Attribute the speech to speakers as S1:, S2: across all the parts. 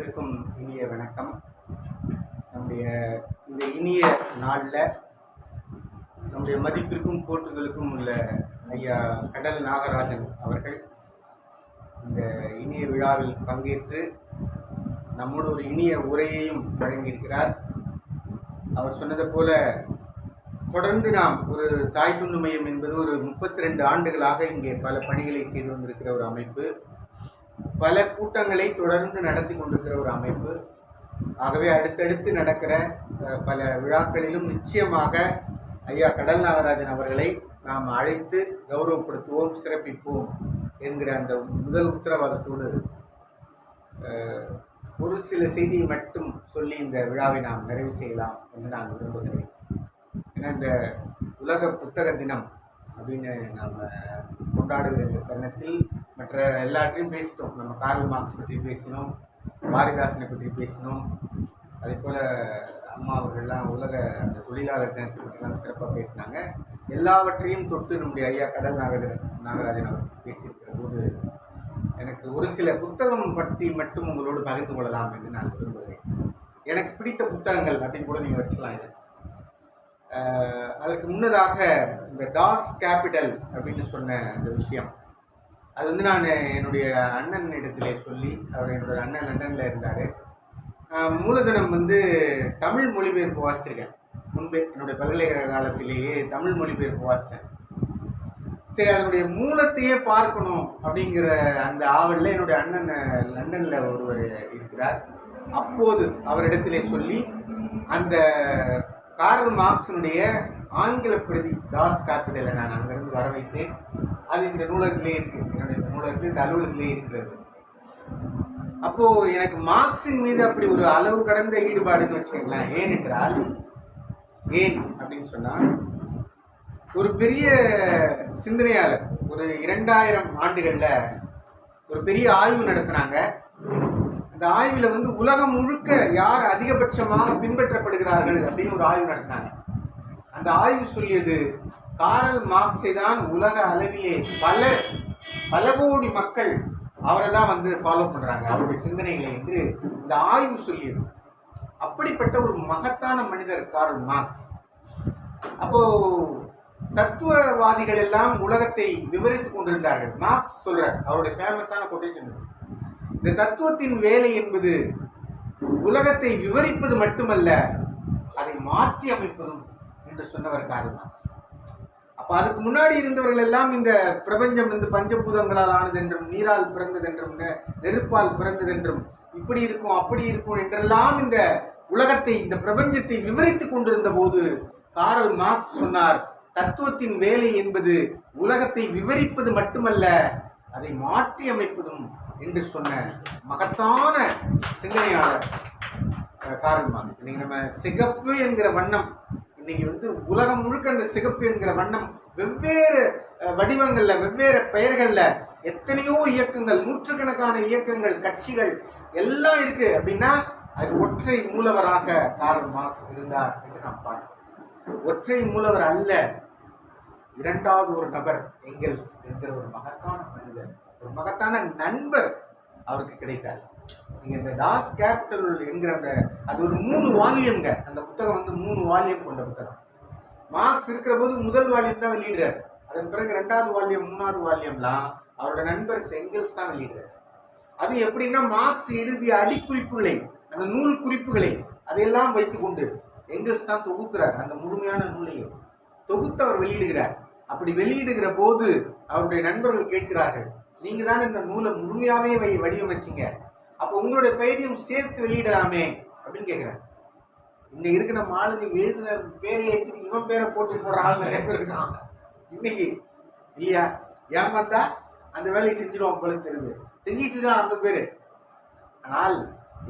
S1: அனைவருக்கும் இனிய வணக்கம். நம்முடைய இந்த இனிய நாளில் நம்முடைய மதிப்பிற்கும் போற்றுதலுக்கும் உள்ள ஐயா கடல் நாகராஜன் அவர்கள் இந்த இனிய விழாவில் பங்கேற்று நம்மோடு ஒரு இனிய உரையையும் வழங்கியிருக்கிறார். அவர் சொன்னது போல தொடர்ந்து நாம் ஒரு தாய் துண்டு மையம் என்பது ஒரு முப்பத்தி ரெண்டு ஆண்டுகளாக இங்கே பல பணிகளை செய்து வந்திருக்கிற ஒரு அமைப்பு. பல கூட்டங்களை தொடர்ந்து நடத்தி கொண்டிருக்கிற ஒரு அமைப்பு. ஆகவே அடுத்தடுத்து நடக்கிற பல விழாக்களிலும் நிச்சயமாக ஐயா கடல் நாகராஜன் அவர்களை நாம் அழைத்து கௌரவப்படுத்துவோம் சிறப்பிப்போம் என்கிற அந்த முதல் உத்தரவாதத்தோடு ஒரு சில செய்தியை மட்டும் சொல்லி இந்த விழாவை நாம் நிறைவு செய்யலாம் என்று நான் விரும்புகிறேன். ஏன்னா இந்த உலக புத்தக தினம் அப்படின்னு நாம் கொண்டாடுகிற இந்த தருணத்தில் மற்ற எல்லாற்றையும் பேசிட்டோம். நம்ம கார்ல் மார்க்ஸ் பற்றி பேசினோம் பாரிதாசனை பற்றி பேசினோம். அதே போல் அம்மா அவர்கள்லாம் உலக அந்த தொழிலாளர் தினத்தை பற்றிலாம் சிறப்பாக பேசினாங்க. எல்லாவற்றையும் தொட்டு நம்முடைய ஐயா கடல் நாகராஜன் நாகராஜன் அவர் பேசியிருக்கிற போது எனக்கு ஒரு சில புத்தகம் பற்றி மட்டும் உங்களோடு பகிர்ந்து கொள்ளலாம் என்று நான் விரும்புகிறேன். எனக்கு பிடித்த புத்தகங்கள் அப்படின்னு கூட நீங்கள் வச்சுக்கலாம் இதை. அதற்கு முன்னதாக இந்த டாஸ் கேபிட்டல் அப்படின்னு சொன்ன அந்த விஷயம். அது வந்து நான் என்னுடைய அண்ணன் இடத்திலே சொல்லி அவர் என்னோட அண்ணன் லண்டனில் இருந்தார். மூலதனம் வந்து தமிழ் மொழிபெயர்ப்பு வாசிச்சிருக்கேன். முன்பே என்னுடைய பல்கலைக்கழக காலத்திலேயே தமிழ் மொழிபெயர்ப்பு வாசித்தேன் சரி அதனுடைய மூலத்தையே பார்க்கணும் அப்படிங்கிற அந்த ஆவலில் என்னுடைய அண்ணன் லண்டனில் ஒருவர் இருக்கிறார். அப்போது அவரிடத்திலே சொல்லி அந்த கார்ல் மார்க்ஸினுடைய ஆங்கில பிரதி தாஸ் கேபிட்டலை நான் அங்கிருந்து வர வைத்தேன் அது இந்த நூலகத்திலே இருக்கு. நூலகத்தில் இந்த அலுவலகத்திலே இருக்கிறது. அப்போ எனக்கு மார்க்சின் மீது அப்படி ஒரு அளவு கடந்த ஈடுபாடுன்னு வச்சுக்கோங்களேன். ஏன் என்றால் ஏன் அப்படின்னு சொன்னால் ஒரு பெரிய சிந்தனையாளர் ஒரு இரண்டாயிரம் ஆண்டுகளில் ஒரு பெரிய ஆய்வு நடத்தினாங்க. அந்த ஆய்வில் வந்து உலகம் முழுக்க யார் அதிகபட்சமாக பின்பற்றப்படுகிறார்கள் அப்படின்னு ஒரு ஆய்வு நடத்தினாங்க. அந்த ஆய்வு சொல்லியது காரல் மார்க்ஸை தான் உலக அளவிலே பலர் பல கோடி மக்கள் அவரை தான் வந்து ஃபாலோ பண்ணுறாங்க அவருடைய சிந்தனைகளை என்று இந்த ஆய்வு சொல்லியது. அப்படிப்பட்ட ஒரு மகத்தான மனிதர் கார்ல் மார்க்ஸ். அப்போ தத்துவவாதிகள் எல்லாம் உலகத்தை விவரித்துக் கொண்டிருந்தார்கள். மார்க்ஸ் சொல்றார் அவருடைய ஃபேமஸான கொட்டேஷன் இந்த தத்துவத்தின் வேலை என்பது உலகத்தை விவரிப்பது மட்டுமல்ல அதை மாற்றி அமைப்பதும் என்று சொன்னவர் கார்ல் மார்க்ஸ். அப்போ அதுக்கு முன்னாடி இருந்தவர்கள் எல்லாம் இந்த பிரபஞ்சம் இந்த பஞ்சபூதங்களால் ஆனதென்றும் நீரால் பிறந்ததென்றும் நெருப்பால் பிறந்ததென்றும் இப்படி இருக்கும் அப்படி இருக்கும் என்றெல்லாம் இந்த உலகத்தை இந்த பிரபஞ்சத்தை விவரித்துக் கொண்டிருந்த போது காரல் மார்க்ஸ் சொன்னார் தத்துவத்தின் வேலை என்பது உலகத்தை விவரிப்பது மட்டுமல்ல அதை மாற்றி அமைப்பதும் என்று சொன்ன மகத்தான சிந்தனையாளர் காரல் மார்க்ஸ். இன்னைக்கு நம்ம சிகப்பு என்கிற வண்ணம் நீங்கள் வந்து உலகம் முழுக்க அந்த சிகப்பு என்கிற வண்ணம் வெவ்வேறு வடிவங்களில் வெவ்வேறு பெயர்களில் எத்தனையோ இயக்கங்கள் நூற்றுக்கணக்கான இயக்கங்கள் கட்சிகள் எல்லாம் இருக்கு அப்படின்னா அது ஒற்றை மூலவராக காரல் மார்க்ஸ் இருந்தார் என்று நாம் பார்க்கிறோம். ஒற்றை மூலவர் அல்ல இரண்டாவது ஒரு நபர் எங்கெல்ஸ் என்கிற ஒரு மகத்தான மனிதர் ஒரு மகத்தான நண்பர் அவருக்கு கிடைத்தார். நீங்க இந்த டாஸ் கேபிட்டல் என்கிற அந்த அது ஒரு மூணு வால்யூம்ங்க. அந்த புத்தகம் வந்து மூணு வால்யூம் கொண்ட புத்தகம். மார்க்ஸ் இருக்கிற போது முதல் வால்யூம் தான் வெளியிடுறாரு. அதன் பிறகு ரெண்டாவது வால்யூம் மூணாவது வால்யூம்லாம் அவரோட நண்பர் செங்கல்ஸ் தான் வெளியிடுறாரு. அது எப்படின்னா மார்க்ஸ் எழுதிய அடிக்குறிப்புகளை அந்த நூல் குறிப்புகளை அதையெல்லாம் வைத்துக்கொண்டு எங்கல்ஸ் தான் தொகுக்கிறார். அந்த முழுமையான நூலையும் தொகுத்து அவர் வெளியிடுகிறார். அப்படி வெளியிடுகிற போது அவருடைய நண்பர்கள் கேட்கிறார்கள் நீங்கள் தான் இந்த நூலை முழுமையாகவே வடிவமைச்சிங்க வடிவமைச்சீங்க? அப்போ உங்களுடைய பெயரையும் சேர்த்து வெளியிடலாமே அப்படின்னு கேட்குறேன் இன்னைக்கு இருக்கிற நம்ம ஆளுங்க எழுதின பேரை ஏற்றி இவன் பேரை போட்டு போடுற ஆள் நிறைய பேர் இருக்காங்க. இன்னைக்கு இல்லையா? ஏமாந்தா அந்த வேலையை செஞ்சிருவான் போல தெரிஞ்சு செஞ்சிட்டு இருக்கான் அந்த பேரு. ஆனால்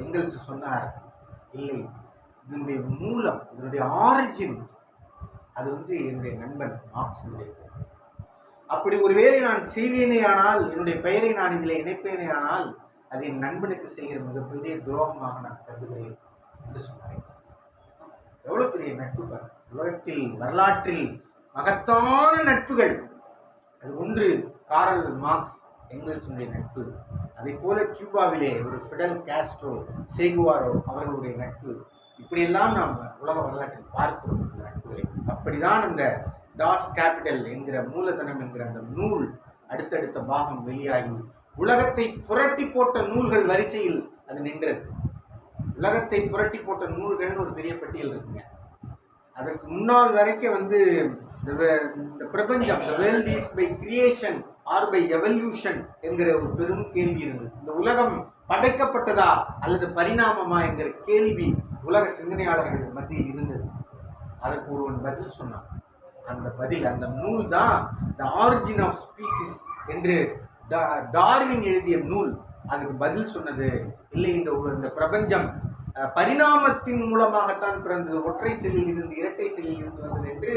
S1: எங்கல்ஸ் சொன்னார் இல்லை இதனுடைய மூலம் இதனுடைய ஆரிஜின் அது வந்து என்னுடைய நண்பன் மார்க்ஸினுடைய அப்படி ஒருவேளை நான் செய்வேனே ஆனால் என்னுடைய பெயரை நான் இதில் இணைப்பேனே ஆனால் அது என் நண்பனுக்கு செய்கிற மிகப்பெரிய துரோகமாக நான் கருதுகிறேன் என்று சொன்னார் எவ்வளவு பெரிய நட்பு உலகத்தில் வரலாற்றில் மகத்தான நட்புகள். அது ஒன்று காரல் மார்க்ஸ் எங்கல்ஸுடைய நட்பு. அதே போல கியூபாவிலே ஒரு ஃபிடல் காஸ்ட்ரோ சேகுவாரோ அவர்களுடைய நட்பு. இப்படியெல்லாம் நாம் உலக வரலாற்றில் பார்க்கிறோம் இந்த நட்புகளை. அப்படிதான் இந்த டாஸ் கேபிட்டல் என்கிற மூலதனம் என்கிற அந்த நூல் அடுத்தடுத்த பாகம் வெளியாகி உலகத்தை புரட்டி போட்ட நூல்கள் வரிசையில் அது நின்றது. உலகத்தை புரட்டி போட்ட நூல்கள்னு ஒரு பெரிய பட்டியல் இருக்குங்க. அதற்கு முன்னால் வரைக்கும் வந்து இந்த பிரபஞ்சம் the world is by creation or by evolution என்கிற ஒரு பெரும் கேள்வி இருந்தது. இந்த உலகம் படைக்கப்பட்டதா அல்லது பரிணாமமா என்கிற கேள்வி உலக சிந்தனையாளர்கள் மத்தியில் இருந்தது. அதற்கு ஒருவன் பதில் சொன்னான். அந்த பதில் அந்த நூல் தான் த ஆரிஜின் ஆஃப் ஸ்பீசிஸ் என்று டா- டார்வின் எழுதிய நூல் அதுக்கு பதில் சொன்னது இல்லை இந்த இந்த பிரபஞ்சம் பரிணாமத்தின் மூலமாகத்தான் பிறந்தது ஒற்றை செல்லில் இருந்து இரட்டை செல்லில் இருந்து வந்தது என்று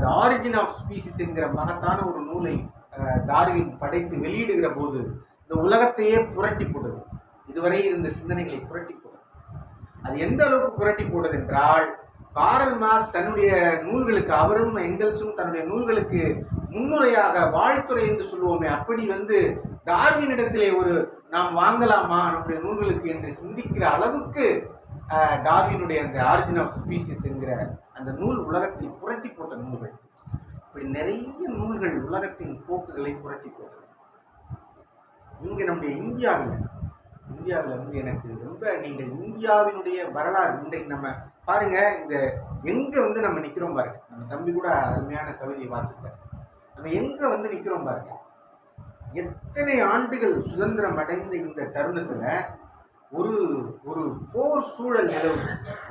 S1: த ஆரிஜின் ஆஃப் ஸ்பீசிஸ் என்கிற மகத்தான ஒரு நூலை டார்வின் படைத்து வெளியிடுகிற போது இந்த உலகத்தையே புரட்டி போடுது. இதுவரை இருந்த சிந்தனைகளை புரட்டி போடுது. அது எந்த அளவுக்கு புரட்டி போடுது என்றால் காரல் மார்க்ஸ் தன்னுடைய நூல்களுக்கு அவரும் எங்கல்ஸும் தன்னுடைய நூல்களுக்கு முன்னுரையாக வாழ்த்துறை என்று சொல்லுவோமே அப்படி வந்து டார்வினிடத்திலே ஒரு நாம் வாங்கலாமா நம்முடைய நூல்களுக்கு என்று சிந்திக்கிற அளவுக்கு டார்வினுடைய அந்த ஆரிஜின் ஆஃப் ஸ்பீசிஸ் என்கிற அந்த நூல் உலகத்தில் புரட்டி போட்ட நூல்கள். இப்படி நிறைய நூல்கள் உலகத்தின் போக்குகளை புரட்டி போட்டது. இங்கே நம்முடைய இந்தியாவில் இந்தியாவில் வந்து எனக்கு ரொம்ப நீங்கள் இந்தியாவினுடைய வரலாறு இன்றைக்கு நம்ம பாருங்க இந்த எங்கே வந்து நம்ம நிற்கிறோம் பாருங்க. நம்ம தம்பி கூட அருமையான கவிதையை வாசித்தார் நம்ம எங்கே வந்து நிற்கிறோம் பாருங்க. எத்தனை ஆண்டுகள் சுதந்திரம் அடைந்த இந்த தருணத்தில் ஒரு ஒரு போர் சூழல் நிலவு.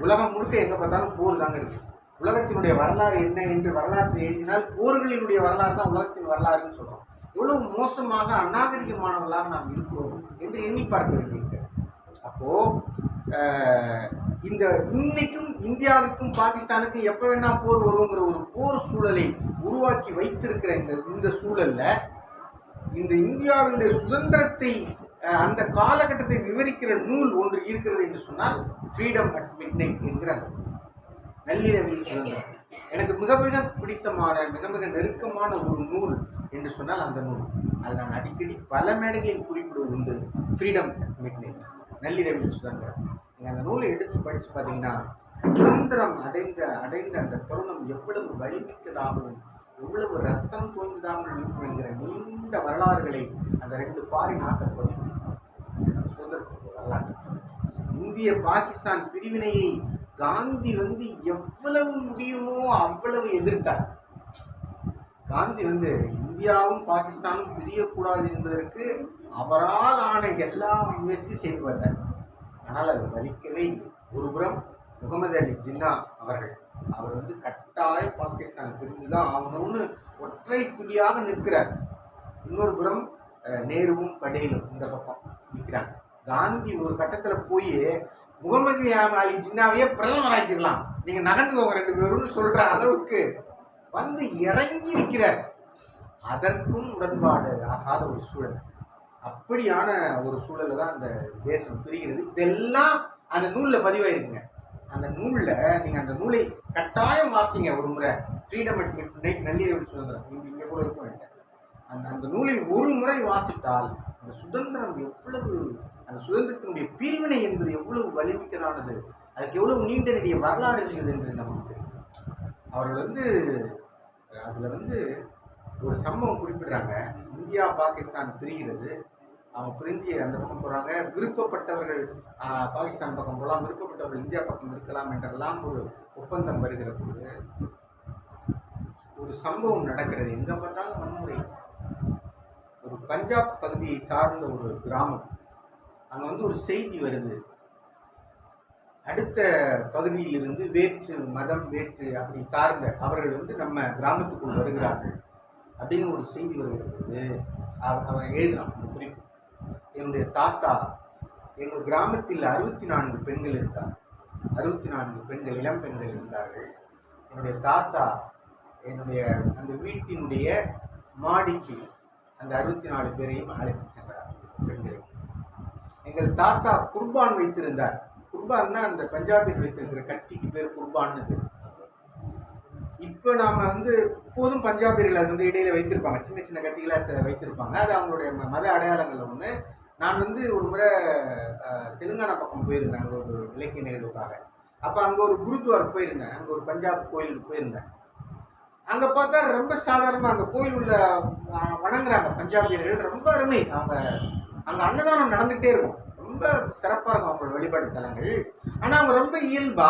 S1: உலகம் முழுக்க எங்கே பார்த்தாலும் போர் தாங்க இருக்குது உலகத்தினுடைய வரலாறு என்ன என்று வரலாற்றை எழுதினால் போர்களினுடைய வரலாறு தான் உலகத்தின் வரலாறுன்னு சொல்கிறோம் எவ்வளவு மோசமாக அநாகரிகமானவர்களாக நாம் இருக்கிறோம் என்று எண்ணி பார்க்க வேண்டியிருக்கு. அப்போது இந்த இன்னைக்கும் இந்தியாவுக்கும் பாகிஸ்தானுக்கும் எப்போ வேணா போர் வருங்கிற ஒரு போர் சூழலை உருவாக்கி வைத்திருக்கிற இந்த இந்த சூழல்ல இந்த இந்தியாவினுடைய சுதந்திரத்தை அந்த காலகட்டத்தை விவரிக்கிற நூல் ஒன்று இருக்கிறது என்று சொன்னால் ஃப்ரீடம் அட் மிட்நைட் என்கிற நள்ளிரவில் சுதந்திரம் எனக்கு மிக மிக பிடித்தமான மிக மிக நெருக்கமான ஒரு நூல் என்று சொன்னால் அந்த நூல். அது நான் அடிக்கடி பல மேடைகளில் குறிப்பிடுவது உண்டு. ஃப்ரீடம் மிட்நைட் நள்ளிரவில் சுதந்திரம் நீங்கள் அந்த நூலை எடுத்து படித்து பார்த்தீங்கன்னா சுதந்திரம் அடைந்த அடைந்த அந்த தருணம் எவ்வளவு வலிமிக்கதாகவும் எவ்வளவு ரத்தம் தோய்ந்ததாகவும் இருக்கும் என்கிற நீண்ட வரலாறுகளை அந்த ரெண்டு ஃபாரின் ஆத்தர் பதிவு சுதந்திரத்துக்கு வரலாற்று இந்திய பாகிஸ்தான் பிரிவினையை காந்தி வந்து எவ்வளவு முடியுமோ அவ்வளவு எதிர்த்தார். காந்தி வந்து இந்தியாவும் பாகிஸ்தானும் பிரியக்கூடாது என்பதற்கு அவரால் ஆன எல்லா முயற்சி செய்து வந்தார். ஆனால் அது வலிக்கவே இல்லை. ஒருபுறம் முகமது அலி ஜின்னா அவர்கள் அவர் வந்து கட்டாய பாகிஸ்தான் பிரிந்து தான் ஆகணும்னு ஒற்றை புலியாக நிற்கிறார். இன்னொரு புறம் நேருவும் படேலும் இந்த பக்கம் நிற்கிறாங்க. காந்தி ஒரு கட்டத்தில் போய் முகமது அலி ஜின்னாவையே பிரதமராக்கிடலாம். நீங்கள் நடந்துக்கோங்க ரெண்டு பேரும்னு சொல்கிற அளவுக்கு வந்து இறங்கி நிற்கிறார். அதற்கும் உடன்பாடு ஆகாத ஒரு சூழல். அப்படியான ஒரு சூழல்ல தான் அந்த தேசம் பிரிகிறது. இதெல்லாம் அந்த நூலில் பதிவாயிருக்குங்க. அந்த நூலில் நீங்கள் அந்த நூலை கட்டாயம் வாசிங்க ஒரு முறை. ஃப்ரீடம் அட் மிட் நைட் நள்ளிரவு சுதந்திரம். இங்கே இங்கே கூட இருக்கும் அந்த அந்த நூலை ஒரு முறை வாசித்தால் அந்த சுதந்திரம் எவ்வளவு அந்த சுதந்திரத்தினுடைய பிரிவினை என்பது எவ்வளவு வலிமிக்கதானது? அதுக்கு எவ்வளவு நீண்ட நெடிய வரலாறு இருக்குது என்று நமக்கு தெரியும். அவர்கள் வந்து அதில் வந்து ஒரு சம்பவம் குறிப்பிடுறாங்க. இந்தியா பாகிஸ்தான் பிரிகிறது. அவங்க பிரிஞ்சு அந்த பக்கம் போகிறாங்க விருப்பப்பட்டவர்கள் பாகிஸ்தான் பக்கம் போகலாம் விருப்பப்பட்டவர்கள் இந்தியா பக்கம் இருக்கலாம் என்றெல்லாம் ஒரு ஒப்பந்தம் வருகிற போது ஒரு சம்பவம் நடக்கிறது. எங்கே பார்த்தாலும் வன்முறை. ஒரு பஞ்சாப் பகுதியை சார்ந்த ஒரு கிராமம். அங்கே வந்து ஒரு செய்தி வருது. அடுத்த பகுதியில் இருந்து வேற்று மதம் வேற்று அப்படி சார்ந்த அவர்கள் வந்து நம்ம கிராமத்துக்குள் வருகிறார்கள். அப்படின்னு ஒரு செய்தி வருகிறது. அவர் அவன் எழுதுறான் அந்த குறிப்பு. என்னுடைய தாத்தா எங்கள் கிராமத்தில் அறுபத்தி நான்கு பெண்கள் இருந்தார். அறுபத்தி நான்கு பெண்கள் இளம் பெண்கள் இருந்தார்கள். என்னுடைய தாத்தா என்னுடைய அந்த வீட்டினுடைய மாடிக்கு அந்த அறுபத்தி நாலு பேரையும் அழைத்து சென்றார் பெண்களை. எங்கள் தாத்தா குர்பான் வைத்திருந்தார். குர்பான்னா அந்த பஞ்சாபில் வைத்திருக்கிற கத்திக்கு பேர் குர்பான்னு இப்போ நாம வந்து இப்போதும் பஞ்சாபியர்கள் அது வந்து இடையில வைத்திருப்பாங்க. சின்ன சின்ன கத்திகளா வைத்திருப்பாங்க. அது அவங்களுடைய மத அடையாளங்கள் ஒன்று நான் வந்து ஒரு முறை தெலுங்கானா பக்கம் போயிருந்தேன். அங்கே ஒரு இலக்கிய நிகழ்வுக்காக. அப்போ அங்கே ஒரு குருத்வார் போயிருந்தேன். அங்கே ஒரு பஞ்சாப் கோயிலுக்கு போயிருந்தேன். அங்கே பார்த்தா ரொம்ப சாதாரணமாக அந்த கோயில் உள்ள வணங்குறாங்க பஞ்சாபியர்கள் ரொம்ப அருமை. அவங்க அங்கே அன்னதானம் நடந்துகிட்டே இருக்கும். ரொம்ப சிறப்பாக இருக்கும் அவங்களோட வழிபாட்டு தலங்கள் ஆனால் அவங்க ரொம்ப இயல்பா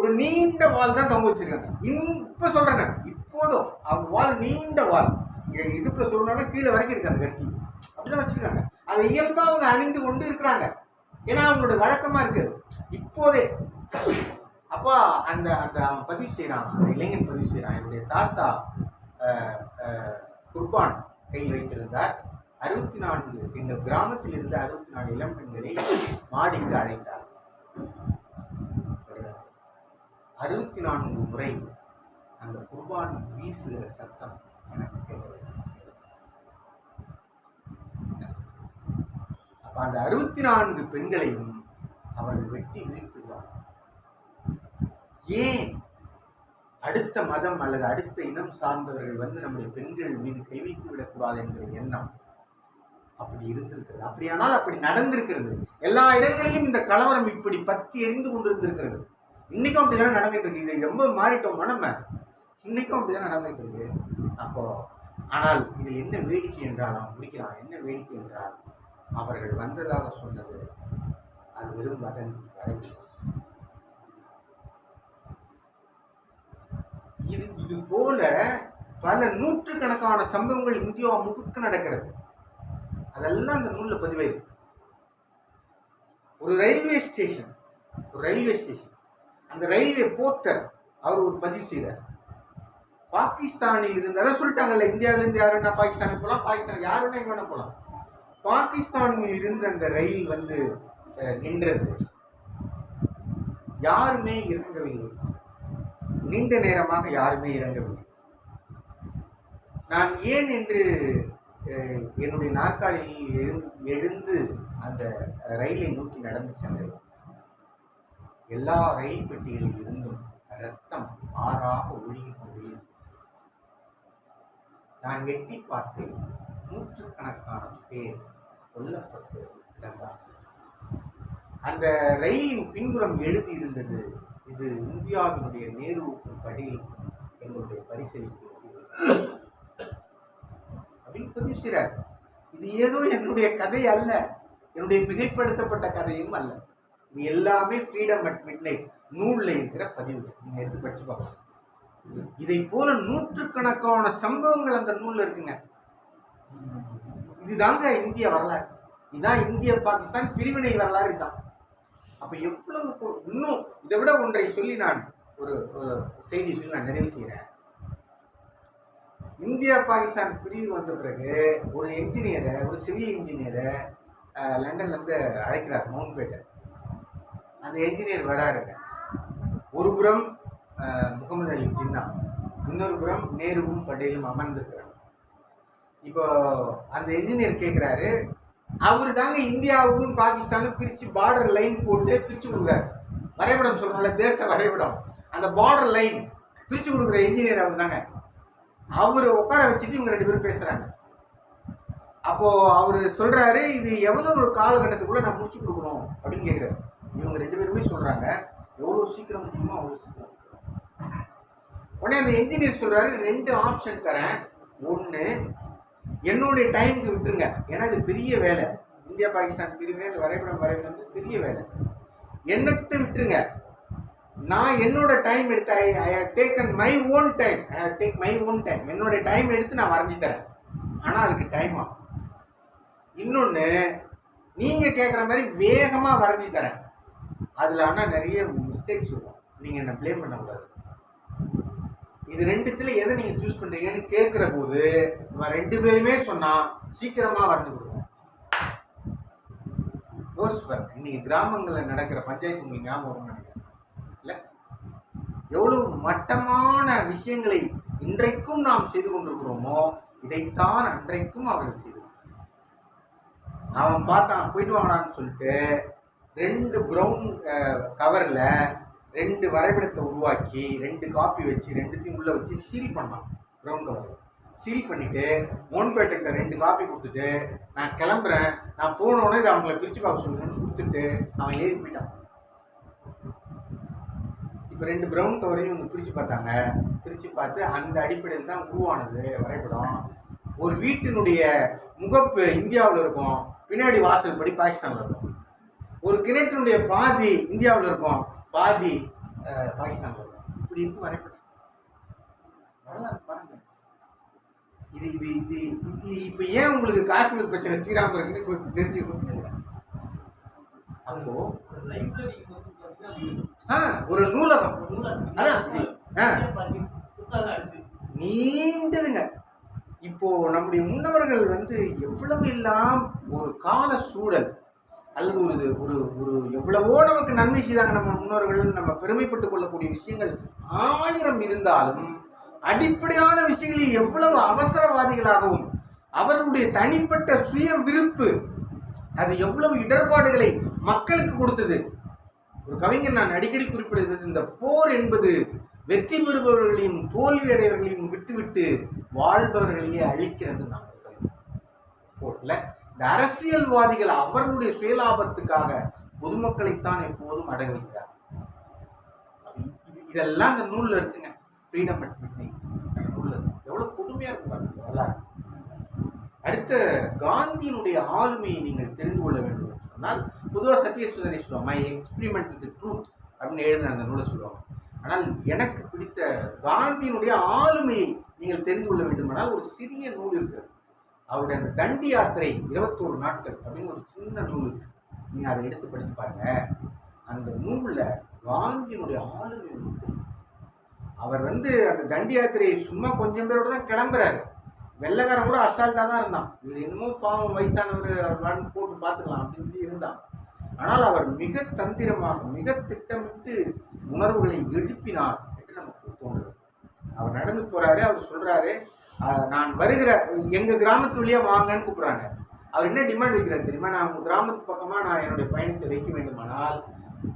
S1: ஒரு நீண்ட வால் தான் தொங்க வச்சிருக்காங்க. இப்போ சொல்கிறேன் நான். இப்போதும் அவங்க வால் நீண்ட வால். இடுப்பில் சொல்லணும்னா கீழே வரைக்கும் இருக்கு அந்த கத்தி. அப்படிதான் வச்சிருக்காங்க. அதை இயல்பாக அவங்க அணிந்து கொண்டு இருக்கிறாங்க. ஏன்னா அவங்களோட வழக்கமாக இருக்குது இப்போதே அப்போ அந்த அந்த அவன் பதிவு செய்கிறான் அந்த இளைஞன் பதிவு செய்கிறான் என்னுடைய தாத்தா குர்பான் கையில் வைத்திருந்தார். அறுபத்தி நான்கு எங்கள் கிராமத்தில் இருந்த அறுபத்தி நாலு இளம் பெண்களை மாடிக்கு அழைத்தார். அறுபத்தி நான்கு முறை அந்த குர்பான் வீசுகிற சத்தம் எனக்கு கேட்கிறது அப்ப அந்த அறுபத்தி நான்கு பெண்களையும் அவர்கள் வெட்டி வீழ்த்துகிறார் ஏன் அடுத்த மதம் அல்லது அடுத்த இனம் சார்ந்தவர்கள் வந்து நம்முடைய பெண்கள் மீது கை வைத்து விடக்கூடாது என்கிற எண்ணம் அப்படி இருந்திருக்கிறது. அப்படியானால் அப்படி நடந்திருக்கிறது. எல்லா இடங்களிலும் இந்த கலவரம் இப்படி பத்தி எரிந்து கொண்டிருந்திருக்கிறது. இன்னைக்கும் அப்படிதானே நடந்துட்டு இருக்கு இது ரொம்ப மாறிட்டோம் நம்ம? இன்னைக்கும் அப்படிதான் நடந்துட்டு இருக்கு அப்போ ஆனால் இதில் என்ன வேடிக்கை என்றால் அவன் முடிக்கிறான் என்ன வேடிக்கை என்றால் அவர்கள் வந்ததாக சொன்னது அது வெறும் வதந்தி. வதந்தி. இது இது போல பல நூற்றுக்கணக்கான சம்பவங்கள் இந்தியா முழுக்க நடக்கிறது. அதெல்லாம் அந்த நூலில் பதிவாயிருக்கு. ஒரு ரயில்வே ஸ்டேஷன் ஒரு ரயில்வே ஸ்டேஷன் அந்த ரயில்வே போர்ட்டர் அவர் ஒரு பதிவு செய்கிறார் பாகிஸ்தானில் இருந்து அதை சொல்லிட்டாங்கல்ல இந்தியாவிலேருந்து யாருன்னா பாகிஸ்தானுக்கு போகலாம் பாகிஸ்தான் யாருன்னா எங்க வேணா போகலாம் பாகிஸ்தானில் இருந்து அந்த ரயில் வந்து நின்றது. யாருமே இறங்கவில்லை. நீண்ட நேரமாக யாருமே இறங்கவில்லை. நான் ஏன் என்று என்னுடைய நாற்காலியில் எழுந்து எழுந்து அந்த ரயிலை நோக்கி நடந்து சென்றேன். எல்லா ரயில் பெட்டிகளில் இருந்தும் ரத்தம் ஆறாக ஒழுகிக் கொண்டிருந்தது நான் எட்டி பார்த்தேன் நூற்றுக்கணக்கான பேர் கொல்லப்பட்டு கிடந்தார் அந்த ரயிலின் பின்புறம் எழுதி இருந்தது இது இந்தியாவினுடைய நேருவுக்கும் படியில் எங்களுடைய பரிசளிப்பு. அப்படின்னு பதிவு இது ஏதோ என்னுடைய கதை அல்ல. என்னுடைய மிகைப்படுத்தப்பட்ட கதையும் அல்ல. இது எல்லாமே ஃப்ரீடம் அட் மிட்நைட் நூலில் இருக்கிற பதிவு. நீங்கள் எடுத்து படிச்சு பார்க்கலாம். இதை போல நூற்றுக்கணக்கான சம்பவங்கள் அந்த நூலில் இருக்குங்க. இதுதாங்க இந்திய வரலாறு. இதுதான் இந்திய பாகிஸ்தான் பிரிவினை வரலாறு இதுதான் அப்போ எவ்வளவு இன்னும் இதை விட ஒன்றை சொல்லி நான் ஒரு ஒரு செய்தி சொல்லி நான் நிறைவு செய்கிறேன் இந்தியா பாகிஸ்தான் பிரிவு வந்த பிறகு ஒரு என்ஜினியரை ஒரு சிவில் இன்ஜினியரை லண்டன்லேருந்து அழைக்கிறார் மவுண்ட்பேட்டை. அந்த என்ஜினியர் வராருங்க ஒரு புறம் முகமது அலி ஜின்னா இன்னொரு புறம் நேருவும் பட்டேலும் அமர்ந்திருக்கிறாங்க இப்போ அந்த என்ஜினியர் கேட்குறாரு அவர் தாங்க இந்தியாவுக்கும் பாகிஸ்தானும் பிரித்து பார்டர் லைன் போட்டு பிரித்து கொடுக்குறாரு. வரைபடம் சொல்கிறோம்ல தேச வரைபடம். அந்த பார்டர் லைன் பிரித்து கொடுக்குற என்ஜினியர் அவர் தாங்க. அவரை உட்கார வச்சுட்டு இவங்க ரெண்டு பேரும் பேசுகிறாங்க அப்போது அவர் சொல்கிறாரு இது எவ்வளோ ஒரு காலகட்டத்துக்குள்ளே நான் முடிச்சு கொடுக்கணும் அப்படின்னு கேட்குறாரு இவங்க ரெண்டு பேருமே சொல்கிறாங்க எவ்வளோ சீக்கிரம் முடியுமோ அவ்வளோ சீக்கிரம் உடனே அந்த என்ஜினியர் சொல்கிறாரு ரெண்டு ஆப்ஷன் தரேன். ஒன்று என்னுடைய டைமுக்கு விட்டுருங்க. ஏன்னா இது பெரிய வேலை. இந்தியா பாகிஸ்தான் பிரிவினை இந்த வரைபடம் வரைபடம் வந்து பெரிய வேலை. என்னத்தை விட்டுருங்க? நான் என்னோட டைம் எடுத்து I I have taken my own time I have take my own time என்னோட டைம் எடுத்து நான் வரைஞ்சி தரேன். ஆனால் அதுக்கு டைம் ஆகும். இன்னொன்று நீங்கள் கேட்குற மாதிரி வேகமாக வரைஞ்சி தரேன். அதில் ஆனால் நிறைய மிஸ்டேக்ஸ் இருக்கும். நீங்கள் என்னை ப்ளேம் பண்ணக்கூடாது இது ரெண்டுத்தில் எதை நீங்கள் சூஸ் பண்ணுறீங்கன்னு கேட்குற போது ரெண்டு பேருமே சொன்னால் சீக்கிரமாக வரைஞ்சு கொடுக்கும் யோசிச்சு பாருங்க இன்னைக்கு கிராமங்களில் நடக்கிற பஞ்சாயத்து உங்களுக்கு ஞாபகம் நினைக்கிறேன். எவ்வளவு மட்டமான விஷயங்களை இன்றைக்கும் நாம் செய்து கொண்டிருக்கிறோமோ இதைத்தான் அன்றைக்கும் அவர்கள் செய்து அவன் பார்த்தான் போயிட்டு வாங்கடான்னு சொல்லிட்டு ரெண்டு ப்ரௌன் கவரில் ரெண்டு வரைபடத்தை உருவாக்கி ரெண்டு காப்பி வச்சு ரெண்டுத்தையும் உள்ளே வச்சு சீல் பண்ணான் ப்ரௌன் கவர் சீல் பண்ணிவிட்டு மோன்பேட்டுக்கிட்ட ரெண்டு காப்பி கொடுத்துட்டு நான் கிளம்புறேன். நான் போனோடனே இதை அவங்கள பிரித்து பார்க்க சொல்லுங்கன்னு கொடுத்துட்டு அவன் ஏறி போயிட்டான். இப்போ ரெண்டு ப்ரௌன் கவரையும் இவங்க பிரித்து பார்த்தாங்க. பிரித்து பார்த்து அந்த அடிப்படையில் தான் உருவானது வரைபடம். ஒரு வீட்டினுடைய முகப்பு இந்தியாவில் இருக்கும். பின்னாடி வாசல் படி பாகிஸ்தானில் இருக்கும். ஒரு கிணற்றினுடைய பாதி இந்தியாவில் இருக்கும். பாதி பாகிஸ்தானில் இருக்கும். இப்படி இருக்கும் வரைபடம். வரலாறு பாருங்க. இது இது இது இது இப்போ ஏன் உங்களுக்கு காஷ்மீர் பிரச்சனை தீராமல் இருக்குன்னு கொஞ்சம் தெரிஞ்சுக்கணும் அப்போ
S2: லைப்ரரி
S1: ஒரு நூலகம். ஆ. நீண்டதுங்க. இப்போ நம்முடைய முன்னவர்கள் வந்து எவ்வளவு எல்லாம் ஒரு கால சூழல் அல்லது ஒரு ஒரு ஒரு எவ்வளவோ நமக்கு நன்மை செய்தாங்க நம்ம முன்னோர்கள் நம்ம பெருமைப்பட்டுக் கொள்ளக்கூடிய விஷயங்கள் ஆயிரம் இருந்தாலும் அடிப்படையான விஷயங்களில் எவ்வளவு அவசரவாதிகளாகவும் அவர்களுடைய தனிப்பட்ட சுய விருப்பு அது எவ்வளவு இடர்பாடுகளை மக்களுக்கு கொடுத்தது. ஒரு கவிஞர் நான் அடிக்கடி குறிப்பிடுகிறது இந்த போர் என்பது வெற்றி பெறுபவர்களையும் தோல்வி அடைவர்களையும் விட்டுவிட்டு வாழ்பவர்களையே அழிக்கிறது நான் போர்ல இந்த அரசியல்வாதிகள் அவர்களுடைய சுயலாபத்துக்காக பொதுமக்களைத்தான் எப்போதும் அடங்குகிறார் இது- இதெல்லாம் இந்த நூலில் இருக்குங்க. ஃப்ரீடம் அட் மிட்நைட் அந்த இருக்கு. எவ்வளோ கொடுமையா இருக்கு பாருங்க அடுத்த காந்தியினுடைய ஆளுமையை நீங்கள் தெரிந்து கொள்ள வேண்டும். சொன்னால் பொதுவாக சத்யசுதனை சொல்லுவாங்க? மை எக்ஸ்பிரிமெண்ட் வித் ட்ரூத் அப்படின்னு எழுதின அந்த நூலை சொல்லுவாங்க. ஆனால் எனக்கு பிடித்த காந்தியினுடைய ஆளுமையை நீங்கள் தெரிந்து கொள்ள வேண்டுமானால் ஒரு சிறிய நூல் இருக்கிறது அவருடைய அந்த தண்டி யாத்திரை இருபத்தோரு நாட்கள் அப்படின்னு ஒரு சின்ன நூல் இருக்கு. நீங்கள் அதை எடுத்து படித்து பாருங்க. அந்த நூலில் காந்தியினுடைய ஆளுமை அவர் வந்து அந்த தண்டி யாத்திரையை சும்மா கொஞ்சம் பேரோட தான் கிளம்புறாரு. வெள்ளைக்காரன் கூட அசால்ட்டாக தான் இருந்தான். இவர் என்னமோ பாவம் வயசானவர் அவர் வான்னு போட்டு பார்த்துக்கலாம் அப்படின்னு இருந்தான். ஆனால் அவர் மிக தந்திரமாக மிக திட்டமிட்டு உணர்வுகளை எழுப்பினார் என்று நமக்கு தோணுது அவர் நடந்து போகிறாரு அவர் சொல்கிறாரு நான் வருகிற எங்கள் கிராமத்து வழியாக வாங்கன்னு கூப்பிட்றாங்க. அவர் என்ன டிமாண்ட் வைக்கிறார் தெரியுமா? நான் உங்கள் கிராமத்து பக்கமாக நான் என்னுடைய பயணத்தை வைக்க வேண்டுமானால்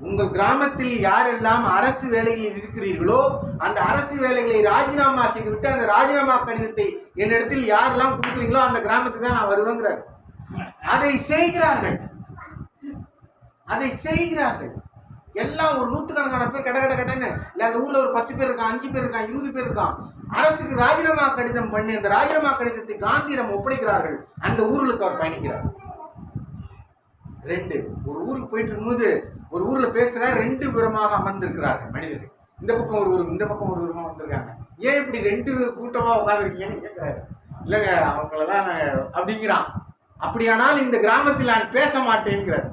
S1: உங்கள் கிராமத்தில் யாரெல்லாம் அரசு வேலைகளில் இருக்கிறீர்களோ அந்த அரசு வேலைகளை ராஜினாமா செய்துவிட்டு அந்த ராஜினாமா கடிதத்தை என்னிடத்தில் யாரெல்லாம் கொடுக்குறீங்களோ அந்த கிராமத்துக்கு தான் நான் வருவேங்கிறார். அதை செய்கிறார்கள். அதை செய்கிறார்கள். எல்லாம் ஒரு நூற்றுக்கணக்கான பேர் கட கட கடன்னு. இல்லை அந்த ஊரில் ஒரு பத்து பேர் இருக்கான் அஞ்சு பேர் இருக்கான் இருபது பேர் இருக்கான். அரசுக்கு ராஜினாமா கடிதம் பண்ணி அந்த ராஜினாமா கடிதத்தை காந்தியிடம் ஒப்படைக்கிறார்கள். அந்த ஊர்களுக்கு அவர் பயணிக்கிறார். ரெண்டு ஒரு ஊருக்கு போயிட்டு இருக்கும்போது ஒரு ஊர்ல பேசுற ரெண்டு விதமாக அமர்ந்திருக்கிறார்கள் மனிதர்கள். இந்த பக்கம் ஒரு ஒரு இந்த பக்கம் ஒரு விதமாக வந்திருக்காங்க. ஏன் இப்படி ரெண்டு கூட்டமா உட்காந்துருக்கீங்கன்னு கேட்கிறாரு இல்லைங்க அவங்கள தான் அப்படிங்கிறான். அப்படியானால் இந்த கிராமத்தில் நான் பேச மாட்டேங்கிறார்.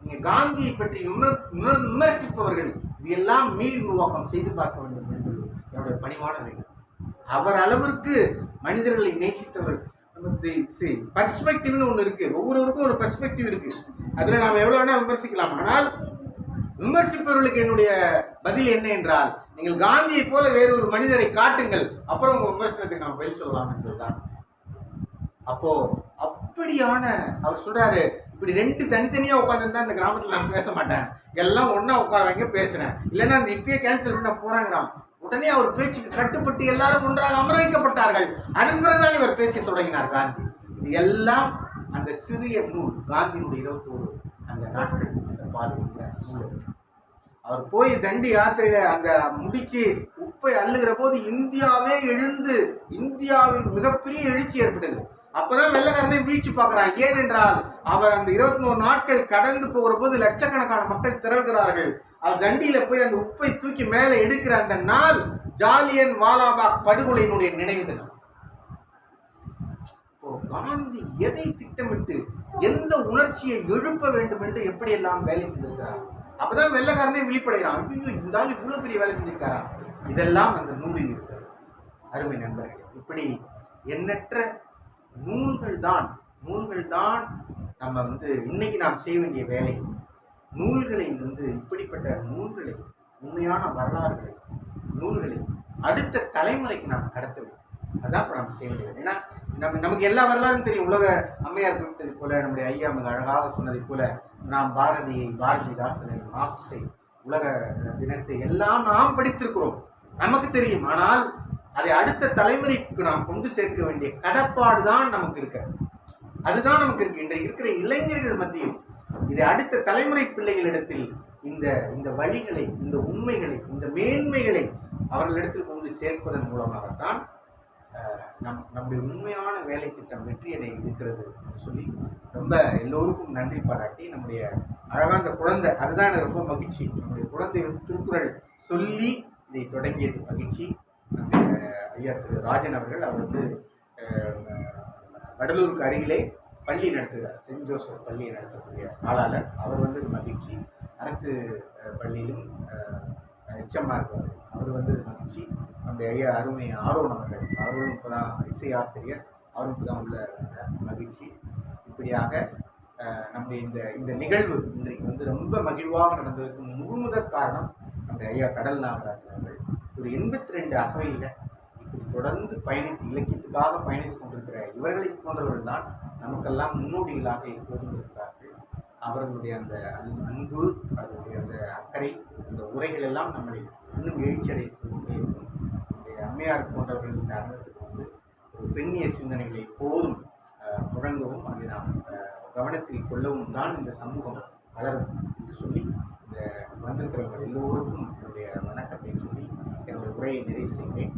S1: நீங்க காந்தியை பற்றி விமர் விமர்சிப்பவர்கள் இது எல்லாம் மீள் உருவாக்கம் செய்து பார்க்க வேண்டும் என்பது என்னுடைய பணிவான வேண்டும் அவர் அளவிற்கு மனிதர்களை நேசித்தவர் பர்ஸ்பெக்டிவ்னு ஒன்று இருக்கு. ஒவ்வொருவருக்கும் ஒரு பெர்ஸ்பெக்டிவ் இருக்கு. அதில் நாம் எவ்வளோ வேணால் விமர்சிக்கலாம். ஆனால் விமர்சிப்பவர்களுக்கு என்னுடைய பதில் என்ன என்றால் நீங்கள் காந்தியை போல வேறு ஒரு மனிதரை காட்டுங்கள். அப்புறம் உங்கள் விமர்சனத்துக்கு நாம் பதில் சொல்லலாம் என்பதுதான். அப்போ அப்படியான அவர் சொல்றாரு இப்படி ரெண்டு தனித்தனியா உட்காந்துருந்தா இந்த கிராமத்தில் நான் பேச மாட்டேன். எல்லாம் ஒன்றா உட்கார வைங்க பேசுறேன். இல்லைன்னா அந்த இப்பயே கேன்சல் பண்ண போறாங்கிறான். உடனே அவர் பேச்சுக்கு கட்டுப்பட்டு எல்லாரும் ஒன்றாக அமர வைக்கப்பட்டார்கள் அதன் பிறகுதான் இவர் பேச தொடங்கினார் காந்தி. இது எல்லாம் அந்த சிறிய நூல் காந்தியினுடைய இருபத்தோரு அந்த நாட்கள் அந்த பாதைங்கிற நூல். இருக்கு. அவர் போய் தண்டி யாத்திரையில அந்த முடிச்சு உப்பை அள்ளுகிற போது இந்தியாவே எழுந்து இந்தியாவில் மிகப்பெரிய எழுச்சி ஏற்பட்டது. அப்பதான் வெள்ளக்காரனை வீழ்ச்சி பார்க்கிறான். ஏனென்றால் அவர் அந்த இருபத்தி மூணு நாட்கள் கடந்து போகிற போது லட்சக்கணக்கான மக்கள் திரள்கிறார்கள். அவர் தண்டியில போய் அந்த உப்பை தூக்கி மேலே எடுக்கிற அந்த நாள் ஜாலியன் வாலாபாக் படுகொலையினுடைய நினைவு தினம். காந்தி எதை திட்டமிட்டு எந்த உணர்ச்சியை எழுப்ப வேண்டும் என்று எப்படியெல்லாம் வேலை செஞ்சிருக்கிறார்? அப்பதான் வெள்ளக்காரனே விழிப்படைகிறான். ஐயோ இந்த ஆள் இவ்வளவு பெரிய வேலை செஞ்சிருக்காரா? இதெல்லாம் அந்த நூலில் இருக்கிறது. அருமை நண்பர்கள் இப்படி எண்ணற்ற நூல்கள் தான் நூல்கள் தான் நம்ம வந்து இன்னைக்கு நாம் செய்ய வேண்டிய வேலை. நூல்களை வந்து இப்படிப்பட்ட நூல்களை உண்மையான வரலாறுகளை நூல்களை அடுத்த தலைமுறைக்கு நாம் கடத்த வேண்டும். அதான் இப்போ நம்ம செய்ய வேண்டியது. ஏன்னா நம்ம நமக்கு எல்லா வரலாறும் தெரியும். உலக அம்மையார் குறிப்பிட்டது போல நம்முடைய ஐயா மிக அழகாக சொன்னதைப் போல நாம் பாரதியை பாரதிதாசனை மார்க்ஸை உலக தினத்தை எல்லாம் நாம் படித்திருக்கிறோம். நமக்கு தெரியும். ஆனால் அதை அடுத்த தலைமுறைக்கு நாம் கொண்டு சேர்க்க வேண்டிய கடப்பாடு தான் நமக்கு இருக்க. அதுதான் நமக்கு இருக்கு. இன்றைக்கு இருக்கிற இளைஞர்கள் மத்தியில் இதை அடுத்த தலைமுறை பிள்ளைகளிடத்தில் இந்த இந்த வழிகளை இந்த உண்மைகளை இந்த மேன்மைகளை அவர்களிடத்தில் கொண்டு சேர்ப்பதன் மூலமாகத்தான் நம் நம்முடைய உண்மையான வேலை திட்டம் வெற்றியடை இருக்கிறது சொல்லி ரொம்ப எல்லோருக்கும் நன்றி பாராட்டி நம்முடைய அழகாக அந்த குழந்தை அதுதான் எனக்கு ரொம்ப மகிழ்ச்சி. நம்முடைய குழந்தை வந்து திருக்குறள் சொல்லி இதை தொடங்கியது மகிழ்ச்சி. நம்முடைய ஐயா திரு ராஜன் அவர்கள் அவர் வந்து வடலூருக்கு அருகிலே பள்ளி நடத்துகிறார். சென்ட் ஜோசப் பள்ளியை நடத்தக்கூடிய ஆளாளர். அவர் வந்து மகிழ்ச்சி. அரசு பள்ளியிலும் எச்எம்ஆர் இருக்கார். அவர் வந்து மகிழ்ச்சி நம்முடைய ஐயா அருமை ஆர்வம் அவர்கள். அவரும் இப்போ தான் இசை ஆசிரியர். அவரும் இப்போ தான் உள்ள மகிழ்ச்சி. இப்படியாக நம்முடைய இந்த இந்த நிகழ்வு இன்றைக்கு வந்து ரொம்ப மகிழ்வாக நடந்ததுக்கு முழுமுதற் காரணம் நம்முடைய ஐயா கடல் நாகராஜன் அவர்கள். ஒரு எண்பத்தி ரெண்டு அகவையில் இப்படி தொடர்ந்து பயணித்து இலக்கியத்துக்காக பயணித்துக் கொண்டிருக்கிற இவர்களை போன்றவர்கள் தான் நமக்கெல்லாம் முன்னோடிகளாக எப்போதும் இருக்கிறார் அவர்களுடைய அந்த அன்பு அவர்களுடைய அந்த அக்கறை அந்த உரைகள் எல்லாம் நம்மளை இன்னும் எழுச்சியடை செய்துகொண்டே இருக்கும். நம்முடைய அம்மையார் போன்றவர்கள் இந்த அரங்கத்துக்கு வந்து ஒரு பெண்ணிய சிந்தனைகளை போதும் முழங்கவும் அதை நாம் கவனத்தில் கொள்ளவும் தான் இந்த சமூகம் வளரும் என்று சொல்லி இந்த வந்திருக்கிறவர்கள் எல்லோருக்கும் என்னுடைய வணக்கத்தை சொல்லி என்னுடைய உரையை நிறைவு செய்கிறேன்.